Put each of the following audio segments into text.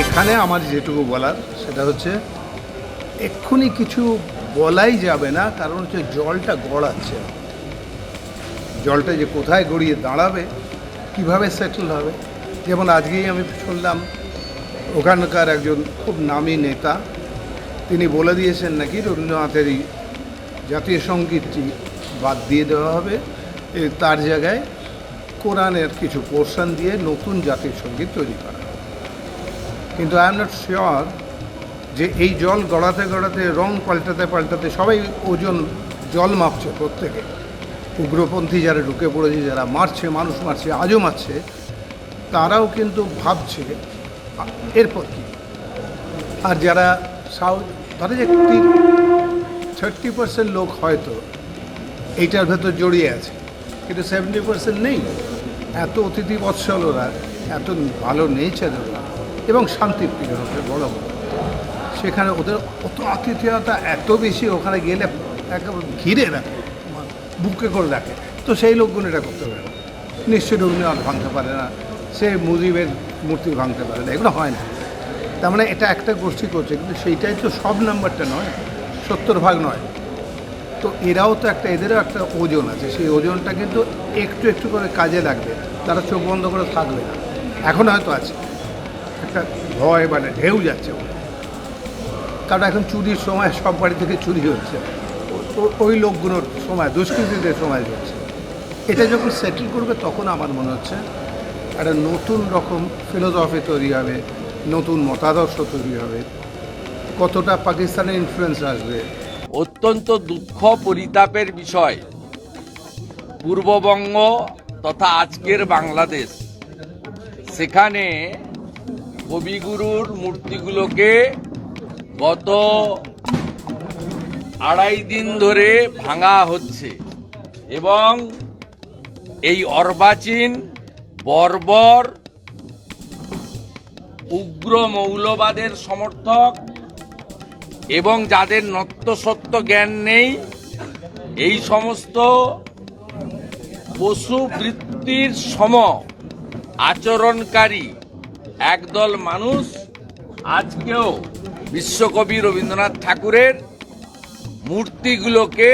এখানে আমার যেটুকু বলার, সেটা হচ্ছে এক্ষুনি কিছু বলাই যাবে না, কারণ হচ্ছে জলটা গড়াচ্ছে জলটা যে কোথায় গড়িয়ে দাঁড়াবে, কীভাবে সেটেল হবে? যেমন আজকেই আমি শুনলাম, ওখানকার একজন খুব নামী নেতা, তিনি বলে দিয়েছেন নাকি রবীন্দ্রনাথের এই জাতীয় সঙ্গীতটি বাদ দিয়ে দেওয়া হবে। তার জায়গায় কোরআনের কিছু পোর্শন দিয়ে নতুন জাতীয় সংগীত তৈরি করা কিন্তু আই এম নট শিওর যে এই জল গড়াতে গড়াতে, রং পাল্টাতে পাল্টাতে সবাই ওজন জল মাপছে প্রত্যেকে। উগ্রপন্থী যারা ঢুকে পড়েছে, যারা মারছে, মানুষ মারছে, আজও মারছে, তারাও কিন্তু ভাবছে, এরপর কি? আর যারা সাউথ ধরে যে থার্টি পার্সেন্ট লোক হয়তো এইটার ভেতর জড়িয়ে আছে, কিন্তু সেভেন্টি পার্সেন্ট নেই। এত অতিথি বৎসল ওরা, এত ভালো নেচার ওরা। এবং শান্তিপ্রিয় বড় বড় সেখানে ওদের অত আতিথেয়তা এত বেশি, ওখানে গেলে একেবারে ঘিরে রাখে বুকে করে রাখে তো সেই লোকগুলো এটা করতে পারে না। নিশ্চয়ই রবীন্দ্রনাথ ভাঙতে পারে না। সে মুজিবের মূর্তি ভাঙতে পারে না। এগুলো হয় না। তার মানে এটা একটা গোষ্ঠী করছে, কিন্তু সেইটাই তো সব নাম্বারটা নয়, সত্তর ভাগ নয়। তো এরাও তো একটা, এদেরও একটা ওজন আছে। সেই ওজনটা কিন্তু একটু একটু করে কাজে লাগবে। তারা চোখ বন্ধ করে থাকবে না। এখন হয়তো আছে। একটা ভয় মানে ঢেউ যাচ্ছে। কারণ এখন চুরির সময় সব বাড়ি থেকে চুরি হচ্ছে। ওই লোকগুলোর সময়, দুষ্কৃতীদের সময় হচ্ছে। এটা যখন সেটেল করবে তখন আমার মনে হচ্ছে একটা নতুন রকম ফিলোসফি তৈরি হবে, নতুন মতাদর্শ তৈরি হবে। কতটা পাকিস্তানের ইনফ্লুয়েন্স আসবে। অত্যন্ত দুঃখ পরিতাপের বিষয়। পূর্ববঙ্গ তথা আজকের বাংলাদেশ। সেখানে কবিগুরুর মূর্তিগুলোকে গত আড়াই দিন ধরে ভাঙা হচ্ছে এবং এই অর্বাচীন বর্বর উগ্র মৌলবাদের সমর্থক এবং যাদের নত্যসত্য জ্ঞান নেই, এই সমস্ত পশু বৃত্তির সম আচরণকারী একদল মানুষ আজকেও বিশ্বকবি রবীন্দ্রনাথ ঠাকুরের মূর্তিগুলোকে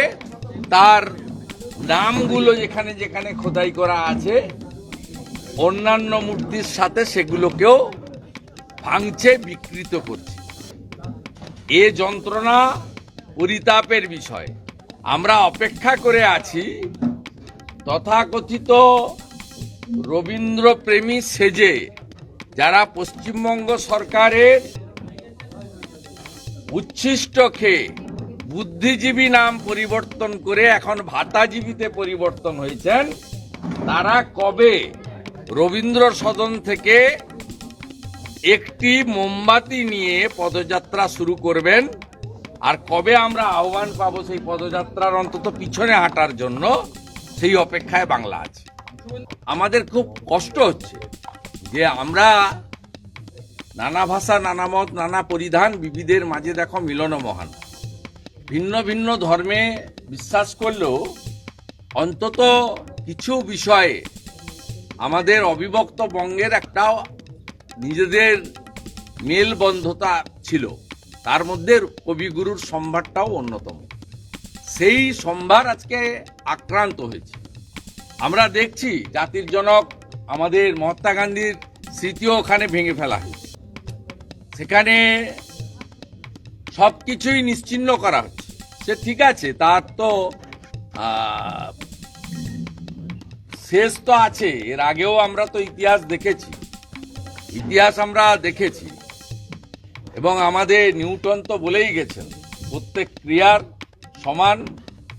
তার নামগুলো যেখানে যেখানে খোদাই করা আছে, অন্যান্য মূর্তির সাথে সেগুলোকেও ভাঙছে বিকৃত করছে। এ যন্ত্রণা পরিতাপের বিষয়। আমরা অপেক্ষা করে আছি, তথাকথিত রবীন্দ্রপ্রেমী সেজে যারা পশ্চিমবঙ্গ সরকারের উচ্ছিষ্ট খেয়ে বুদ্ধিজীবী নাম পরিবর্তন করে এখন ভাতাজীবীতে পরিবর্তন হয়েছেন, তারা কবে রবীন্দ্র সদন থেকে একটি মোমবাতি নিয়ে পদযাত্রা শুরু করবেন? আর কবে আমরা আহ্বান পাবো সেই পদযাত্রার অন্তত পিছনে হাঁটার জন্য? সেই অপেক্ষায় বাংলা আছে। আমাদের খুব কষ্ট হচ্ছে। যে আমরা নানা ভাষা, নানা মত, নানা পরিধান বিবিধের মাঝে দেখো মিলন মহান। ভিন্ন ভিন্ন ধর্মে বিশ্বাস করলেও অন্তত কিছু বিষয়ে আমাদের অবিভক্ত বঙ্গের একটা নিজেদের মেলবন্ধতা ছিল। তার মধ্যে কবিগুরুর সম্ভারটাও অন্যতম। সেই সম্ভার আজকে আক্রান্ত হয়েছে। আমরা দেখছি জাতির জনক আমাদের মহাত্মা গান্ধীর স্মৃতিও ওখানে ভেঙে ফেলা। হয়েছে সেখানে সব কিছুই নিশ্চিন্ন করা হচ্ছে। সে ঠিক আছে, তার তো শেষ তো আছে, এর আগেও আমরা তো ইতিহাস দেখেছি। ইতিহাস আমরা দেখেছি। এবং আমাদের নিউটন তো বলেই গেছেন, প্রত্যেক ক্রিয়ার সমান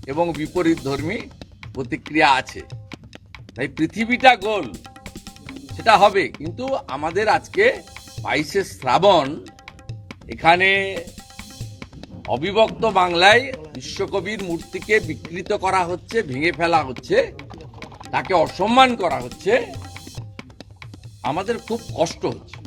এবং বিপরীত ধর্মী প্রতিক্রিয়া আছে। তাই পৃথিবীটা গোল। সেটা হবে। কিন্তু আমাদের আজকে বাইশে শ্রাবণ, এখানে অবিভক্ত বাংলায় বিশ্বকবির মূর্তিকে বিকৃত করা হচ্ছে, ভেঙে ফেলা হচ্ছে, তাকে অসম্মান করা হচ্ছে। আমাদের খুব কষ্ট হচ্ছে।